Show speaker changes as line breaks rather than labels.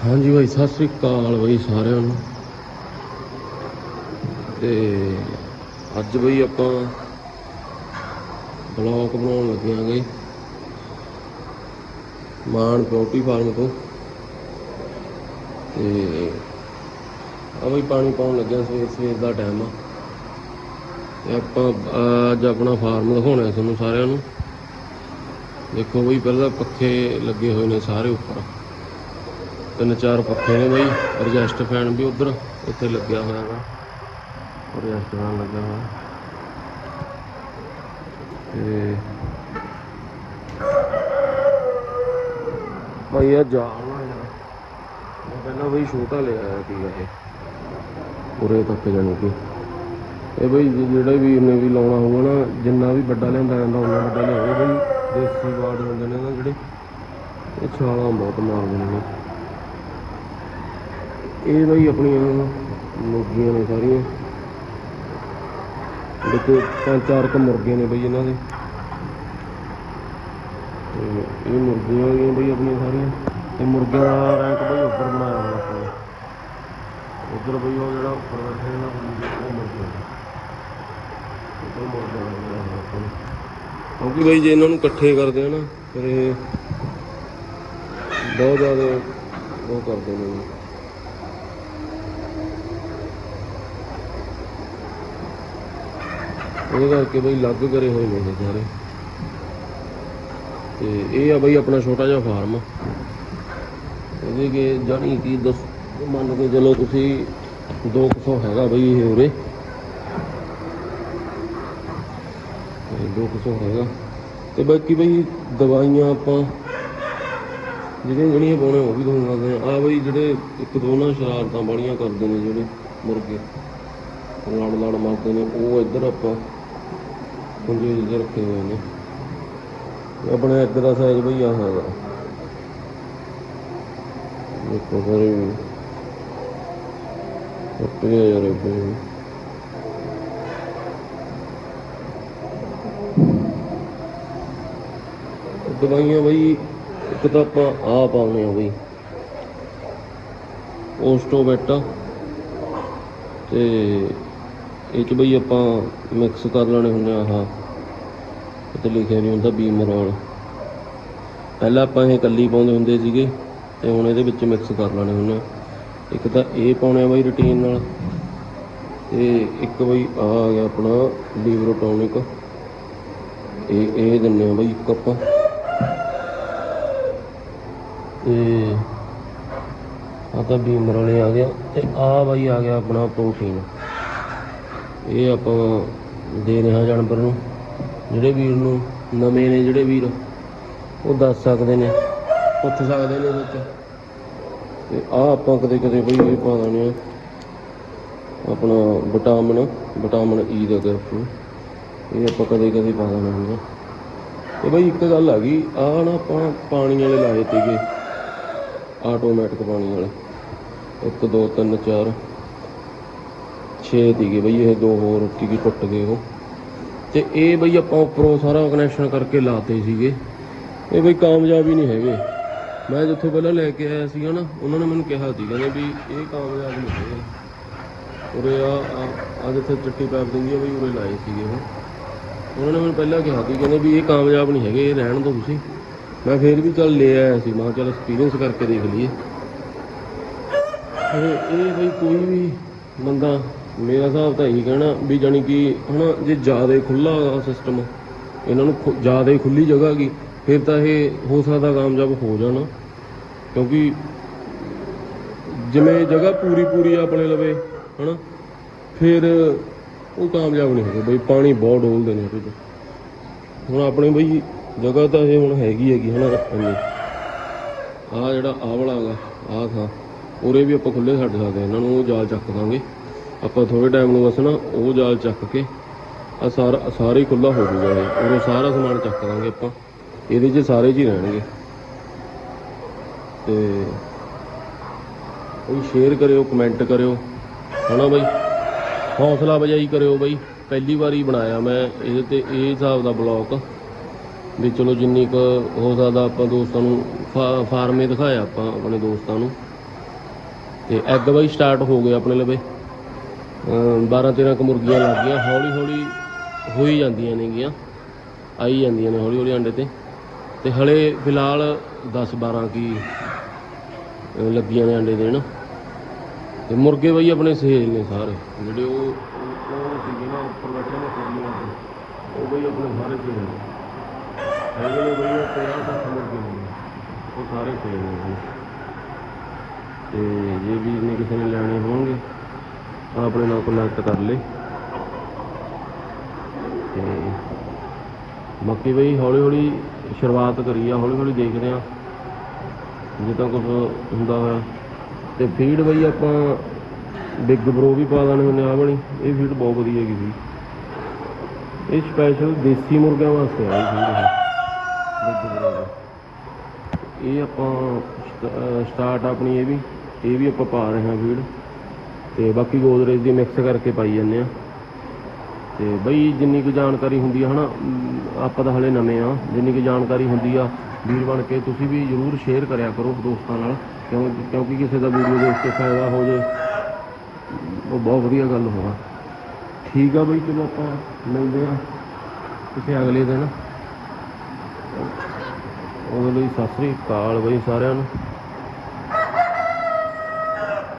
ਹਾਂਜੀ ਭਾਈ, ਸਤਿ ਸ੍ਰੀ ਅਕਾਲ ਬਈ ਸਾਰਿਆਂ ਨੂੰ। ਤੇ ਅੱਜ ਬਈ ਆਪਾਂ ਬਲੌਗ ਬਣਾਉਣ ਲੱਗੇ ਆਂਗੇ ਮਾਨ ਪੋਲਟਰੀ ਫਾਰਮ ਤੋਂ। ਤੇ ਆ ਬਈ ਪਾਣੀ ਪਾਉਣ ਲੱਗਿਆ ਸਵੇਰ ਸਵੇਰ ਦਾ ਟਾਈਮ ਆ। ਤੇ ਆਪਾਂ ਅੱਜ ਆਪਣਾ ਫਾਰਮ ਦਿਖਾਉਣਾ ਤੁਹਾਨੂੰ ਸਾਰਿਆਂ ਨੂੰ। ਦੇਖੋ ਬਈ ਪਹਿਲਾਂ ਪੱਖੇ ਲੱਗੇ ਹੋਏ ਨੇ ਸਾਰੇ ਉੱਪਰ। ਤਿੰਨ ਚਾਰ ਪੱਖੇ ਨੇ ਬਈ ਰਜਿਸਟ ਫੈਨ ਵੀ ਉਧਰ ਉੱਥੇ ਲੱਗਿਆ ਹੋਇਆ ਵਾ। ਰਜਿਸਟ ਫੈਨ ਲੱਗਿਆ ਹੋਇਆ। ਤੇ ਭਾਈ ਇਹ ਜਾਣਾ ਯਾਰ। ਮੈਂ ਪਹਿਲਾਂ ਬਈ ਛੋਟਾ ਲਿਆ ਆਇਆ ਸੀਗਾ ਇਹ। ਉਰੇ ਤੱਕ ਜਾਣੀ ਕਿ। ਇਹ ਬਈ ਜਿਹੜਾ ਵੀ ਉਹਨੇ ਵੀ ਲਾਉਣਾ ਹੋਊਗਾ ਨਾ, ਜਿੰਨਾ ਵੀ ਵੱਡਾ ਲਿਆਂਦਾ ਜਾਂਦਾ ਉਹਨਾਂ ਵੱਡਾ ਲਿਆਵੇ ਬਈ ਦੇਸੀ ਬਾੜ ਹੁੰਦੇ ਨੇ ਨਾ ਜਿਹੜੇ, ਇਹ ਛਾਲਾਂ ਬਹੁਤ ਮਾਰਦੇ ਨੇ। ਇਹ ਬਈ ਆਪਣੀਆਂ ਮੁਰਗੀਆਂ ਨੇ ਸਾਰੀਆਂ। ਦੇਖੋ ਪੰਜ ਚਾਰ ਕ ਮੁਰਗੇ ਨੇ ਬਈ ਇਹਨਾਂ ਦੇ। ਇਹ ਮੁਰਗੀਆਂ ਹੋਈਆਂ ਬਈ ਆਪਣੀਆਂ ਸਾਰੀਆਂ। ਤੇ ਮੁਰਗਿਆਂ ਦਾ ਰੈਂਕ ਬਈ ਉੱਪਰ ਬਣਾਇਆ ਹੋਇਆ ਆਪਾਂ ਨੇ। ਉੱਧਰ ਬਈ ਉਹ ਜਿਹੜਾ ਉੱਪਰ ਬੈਠੇ ਨਾ ਉਹ ਮੁਰਗੇ ਉਹ ਮੁਰਗੇ ਬਣਾਇਆ ਹੋਇਆ ਆਪਾਂ ਨੇ। ਕਿਉਂਕਿ ਬਈ ਜੇ ਇਹਨਾਂ ਨੂੰ ਇਕੱਠੇ ਕਰਦੇ ਆ ਨਾ, ਫਿਰ ਇਹ ਬਹੁਤ ਜ਼ਿਆਦਾ ਉਹ ਕਰਦੇ ਨੇ। ਉਹਦੇ ਕਰਕੇ ਬਈ ਲੱਗ ਕਰੇ ਹੋਏ ਨੇ ਇਹ ਸਾਰੇ। ਤੇ ਇਹ ਆ ਬਈ ਆਪਣਾ ਛੋਟਾ ਜਿਹਾ ਫਾਰਮ ਇਹਦੇ ਕੇ ਜਾਣੀ ਕਿ ਦਸ, ਮੰਨ ਕੇ ਚਲੋ ਤੁਸੀਂ 200 ਹੈਗਾ ਬਈ ਇਹ ਉਰੇ। ਤੇ 200 ਹੈਗਾ। ਤੇ ਬਾਕੀ ਬਈ ਦਵਾਈਆਂ ਆਪਾਂ, ਜਿਹੜੀਆਂ ਜਿਹੜੀਆਂ ਪਾਉਣੇ ਉਹ ਵੀ ਤੁਹਾਨੂੰ ਦੱਸਦੇ ਆ ਆ ਬਈ ਜਿਹੜੇ ਇੱਕ ਦੋ ਨਾ ਸ਼ਰਾਰਤਾਂ ਬਾੜੀਆਂ ਕਰਦੇ ਨੇ ਜਿਹੜੇ ਮੁਰਗੇ। ਲੜ ਲੜ ਮਾਰਦੇ ਨੇ, ਉਹ ਇੱਧਰ ਆਪਾਂ ਕੁੰਜੇ ਜਿਹੇ ਰੱਖੇ ਹੋਏ ਨੇ। ਤੇ ਆਪਣਾ ਇੱਕ ਦਾ ਸਾਈਜ਼ ਬਈ ਆ ਹੈਗਾ ਦੇਖੋ ਸਾਰੇ ਵੀ। ਕੱਟੇ ਆ ਯਾਰ ਦਵਾਈਆਂ ਬਈ, ਇੱਕ ਤਾਂ ਆਪਾਂ ਆ ਪਾਉਣੇ ਆ ਬਈ। ਓਸਟੋਬੈਟਾ ਤੇ ਇਹ ਚ ਬਈ ਆਪਾਂ ਮਿਕਸ ਕਰ ਲੈਣੇ ਹੁੰਦੇ ਆ ਆਹ। ਤੇ ਲਿਖਿਆ ਵੀ ਹੁੰਦਾ ਬੀਮਰੋਲ ਪਹਿਲਾਂ ਆਪਾਂ ਇਹ ਕੱਲੀ ਪਾਉਂਦੇ ਹੁੰਦੇ ਸੀਗੇ ਤੇ ਹੁਣ ਇਹਦੇ ਵਿੱਚ ਮਿਕਸ ਕਰ ਲੈਣੇ ਹੁੰਦੇ ਆ। ਇੱਕ ਤਾਂ ਇਹ ਪਾਉਣੇ ਆ ਬਈ ਰੂਟੀਨ ਨਾਲ ਤੇ ਇੱਕ ਬਈ ਆ ਆ ਗਿਆ ਆਪਣਾ ਲੀਵਰੋਟੋਨਿਕ ਇਹ ਇਹ ਦਿੰਨੇ ਆ ਬਈ ਇੱਕ ਆਪਾਂ ਤੇ ਆ ਤਾਂ ਬੀਮਰ ਵਾਲੇ ਆ ਗਿਆ ਤੇ ਆ ਬਾਈ ਆ ਗਿਆ ਆਪਣਾ ਪ੍ਰੋਟੀਨ ਇਹ ਆਪਾਂ ਦੇ ਰਹੇ ਹਾਂ ਜਾਨਵਰ ਨੂੰ। ਜਿਹੜੇ ਵੀਰ ਨੂੰ ਨਵੇਂ ਨੇ, ਜਿਹੜੇ ਵੀਰ, ਉਹ ਦੱਸ ਸਕਦੇ ਨੇ, ਪੁੱਛ ਸਕਦੇ ਨੇ ਇਹਦੇ ਵਿੱਚ ਤੇ ਆ ਆਪਾਂ ਕਦੇ ਕਦੇ ਬਈ ਇਹ ਪਾ ਦਿੰਦੇ ਆ ਆਪਣਾ ਵਿਟਾਮਿਨ ਵਿਟਾਮਿਨ ਈ ਦਾ ਕੈਪਸੂਲ ਇਹ ਆਪਾਂ ਕਦੇ ਕਦੇ ਪਾ ਦਿੰਦੇ ਹੁੰਦੇ ਤੇ ਬਈ ਇੱਕ ਗੱਲ ਆ ਗਈ ਆ ਨਾ ਆਪਾਂ ਪਾਣੀ ਵਾਲੇ ਲਾਏ ਸੀਗੇ। ਆਟੋਮੈਟਿਕ ਪਾਣੀ ਵਾਲੇ। 1 2 3 4 6 ਤੀਗੇ ਬਈ, ਇਹ ਦੋ ਹੋਰ ਤੀਗੇ ਟੁੱਟ ਗਏ ਉਹ। ਤੇ ਇਹ ਬਈ ਆਪਾਂ ਉੱਪਰੋਂ ਸਾਰਾ ਕਨੈਕਸ਼ਨ ਕਰਕੇ ਲਾਤੇ ਸੀਗੇ। ਇਹ ਬਈ ਕਾਮਯਾਬ ਹੀ ਨਹੀਂ ਹੈਗੇ। ਮੈਂ ਜਿੱਥੋਂ ਪਹਿਲਾਂ ਲੈ ਕੇ ਆਇਆ ਸੀਗਾ ਨਾ, ਉਹਨਾਂ ਨੇ ਮੈਨੂੰ ਕਿਹਾ ਸੀ ਕਹਿੰਦੇ ਵੀ ਇਹ ਕਾਮਯਾਬ ਨਹੀਂ ਹੈਗੇ। ਉਰੇ ਆ, ਆ- ਆ ਜਿੱਥੇ ਚਿੱਟੀ ਪੈਪ ਦਿੰਦੀ ਆ ਬਈ, ਉਰੇ ਲਾਏ ਸੀਗੇ ਉਹ। ਉਹਨਾਂ ਨੇ ਮੈਨੂੰ ਪਹਿਲਾਂ ਕਿਹਾ ਸੀ, ਕਹਿੰਦੇ ਵੀ ਇਹ ਕਾਮਯਾਬ ਨਹੀਂ ਹੈਗੇ, ਇਹ ਰਹਿਣ ਦਿਓ ਤੁਸੀਂ। ਮੈਂ ਫੇਰ ਵੀ ਚੱਲ ਲੈ ਆਇਆ ਸੀ, ਮੈਂ ਚੱਲ ਐਕਸਪੀਰੀਅੰਸ ਕਰਕੇ ਦੇਖ ਲਈਏ। ਇਹ ਇਹ ਬਈ ਕੋਈ ਵੀ ਬੰਦਾ ਮੇਰਾ ਹਿਸਾਬ ਤਾਂ ਇਹੀ ਕਹਿਣਾ ਵੀ ਜਾਨੀ ਕਿ ਹਨਾ, ਜੇ ਜ਼ਿਆਦਾ ਖੁੱਲਾ ਸਿਸਟਮ ਇਹਨਾਂ ਨੂੰ ਜ਼ਿਆਦਾ ਖੁੱਲੀ ਜਗ੍ਹਾ ਗਈ ਫਿਰ ਤਾਂ ਇਹ ਹੋ ਸਕਦਾ ਕਾਮਯਾਬ ਹੋ ਜਾਣ। ਕਿਉਂਕਿ ਜਿਵੇਂ ਜਗ੍ਹਾ ਪੂਰੀ ਪੂਰੀ ਆਪਣੇ ਲਵੇ, ਹਨਾ, ਫਿਰ ਉਹ ਕਾਮਯਾਬ ਨਹੀਂ ਹੈਗੇ ਬਈ, ਪਾਣੀ ਬਹੁਤ ਡੋਲਦੇ ਨੇ ਇਹਦੇ 'ਚ। ਹੁਣ ਆਪਣੇ ਬਈ, ਜਗ੍ਹਾ ਤਾਂ ਇਹ ਹੁਣ ਹੈਗੀ ਹੈਗੀ, ਹਨਾ ਇੰਨੀ ਆ ਜਿਹੜਾ ਆਹ ਵਾਲਾ ਹੈਗਾ, ਆਹ ਥਾਂ, ਉਰੇ ਵੀ ਆਪਾਂ ਖੁੱਲੇ ਛੱਡ ਸਕਦੇ ਹਾਂ, ਇਹਨਾਂ ਨੂੰ ਉਹ ਜਾਲ ਚੱਕ ਦਾਂਗੇ। ਆਪਾਂ ਥੋੜੇ ਟਾਈਮ ਨੂੰ ਬਸ ਨਾ ਉਹ ਜਾਲ ਚੱਕ ਕੇ ਆ ਸਾਰਾ ਸਾਰੇ ਹੀ ਖੁੱਲਾ ਹੋ ਜੂਗਾ ਇਹ। ਉਰੇ ਸਾਰਾ ਸਮਾਨ ਚੱਕ ਦਾਂਗੇ ਆਪਾਂ। ਇਹਦੇ 'ਚ ਸਾਰੇ 'ਚ ਹੀ ਰਹਿਣਗੇ। ਤੇ ਉਹ ਸ਼ੇਅਰ ਕਰਿਓ ਕਮੈਂਟ ਕਰਿਓ। ਹਨਾ ਬਈ? ਹੌਸਲਾ ਬਜਾਈ ਕਰਿਓ ਬਈ। ਪਹਿਲੀ ਵਾਰੀ ਬਣਾਇਆ ਮੈਂ ਇਹਦੇ ਤੇ, ਇਹ ਹਿਸਾਬ ਦਾ ਬਲੌਗ ਵੀ ਚਲੋ ਜਿੰਨੀ ਕੁ ਹੋ ਸਕਦਾ ਆਪਾਂ ਦੋਸਤਾਂ ਨੂੰ ਫਾ- ਫਾਰਮੇ ਦਿਖਾਇਆ ਆਪਾਂ ਆਪਣੇ ਦੋਸਤਾਂ ਨੂੰ। ਤੇ ਐਗ ਬਾਈ ਸਟਾਰਟ ਹੋ ਗਏ ਆਪਣੇ ਲਵੇ 12 13 ਕ ਮੁਰਗੀਆਂ ਲੱਗ ਗਈਆਂ, ਹੌਲੀ ਹੌਲੀ ਹੋਈ ਜਾਂਦੀਆਂ ਨੇਗੀਆਂ, ਆਈ ਜਾਂਦੀਆਂ ਨੇ ਹੌਲੀ ਹੌਲੀ ਅੰਡੇ ਤੇ। ਤੇ ਹਲੇ ਫਿਲਹਾਲ 10 12 ਕੀ ਲੱਗੀਆਂ ਨੇ ਅੰਡੇ ਦੇਣ। ਤੇ ਮੁਰਗੇ ਬਈ ਆਪਣੇ ਸਹੇਜ ਨੇ ਸਾਰੇ। ਜਿਹੜੇ ਉਹ ਉਹ ਸੀਗੇ ਨਾ, ਉੱਪਰ ਬੈਠੇ ਨੇ ਕੁੜੀਆਂ ਉਹ ਬਈ ਆਪਣੇ ਸਾਰੇ ਸਹੇਜ ਨੇ। ਹੈਗੇ ਨੇ ਬਈ 13 ਤੱਕ ਮੁਰਗੇ ਨੇ। ਉਹ ਸਾਰੇ ਸਹੇਜ ਨੇ ਤੇ ਜੇ ਵੀ ਨੇ ਕਿਸੇ ਨੇ ਲੈਣੇ ਹੋਣਗੇ ਆਪਣੇ ਨਾਲ ਕੰਟੈਕਟ ਕਰ ਲੇ ਤੇ ਬਾਕੀ ਬਈ ਹੌਲੀ ਹੌਲੀ ਸ਼ੁਰੂਆਤ ਕਰੀ ਆ, ਹੌਲੀ ਹੌਲੀ ਦੇਖਦੇ ਆ। ਜੇ ਤਾਂ ਕੁਝ ਹੁੰਦਾ ਹੋਇਆ। ਤੇ ਫੀਡ ਬਈ ਆਪਾਂ ਬਿਗ ਬਰੋ ਵੀ ਪਾ ਦੇਣੇ ਹੁੰਦੇ ਆ ਬਣੀ ਇਹ ਫੀਡ ਬਹੁਤ ਵਧੀਆ ਹੈਗੀ ਸੀ ਇਹ ਸਪੈਸ਼ਲ ਦੇਸੀ ਮੁਰਗਿਆਂ ਵਾਸਤੇ ਆ ਇਹ ਫੀਡ ਬਿਗ ਇਹ ਆਪਾਂ ਸਟਾਰਟ ਆਪਣੀ, ਇਹ ਵੀ। ਇਹ ਵੀ ਆਪਾਂ ਪਾ ਰਹੇ ਹਾਂ ਫੀਡ ਤੇ ਬਾਕੀ ਗੋਦਰੇਜ ਦੀ ਮਿਕਸ ਕਰਕੇ ਪਾਈ ਜਾਂਦੇ ਆ। ਤੇ ਬਈ ਜਿੰਨੀ ਕੁ ਜਾਣਕਾਰੀ ਹੁੰਦੀ ਆ ਹਨਾ ਅਮ, ਆਪਾਂ ਤਾਂ ਹਲੇ ਨਵੇਂ ਆ। ਜਿੰਨੀ ਕੁ ਜਾਣਕਾਰੀ ਹੁੰਦੀ ਆ ਵੀਰ ਬਣ ਕੇ ਤੁਸੀਂ ਵੀ ਜਰੂਰ ਸ਼ੇਅਰ ਕਰਿਆ ਕਰੋ ਦੋਸਤਾਂ ਨਾਲ ਕਿਉਂ ਕਿਉਂਕਿ ਕਿਸੇ ਦਾ ਵੀਡੀਓ ਦੇਖ ਕੇ ਫਾਇਦਾ ਹੋ ਜੇ ਉਹ ਬਹੁਤ ਵਧੀਆ ਗੱਲ ਹੋਣਾ ਠੀਕ ਆ ਬਈ ਚਲੋ ਆਪਾਂ ਮਿਲਦੇ ਆ ਕਿਸੇ ਅਗਲੇ ਦਿਨ। ਉਹਦੇ ਲਈ ਸਤਿ ਸ੍ਰੀ ਅਕਾਲ ਬਈ ਸਾਰਿਆਂ ਨੂੰ।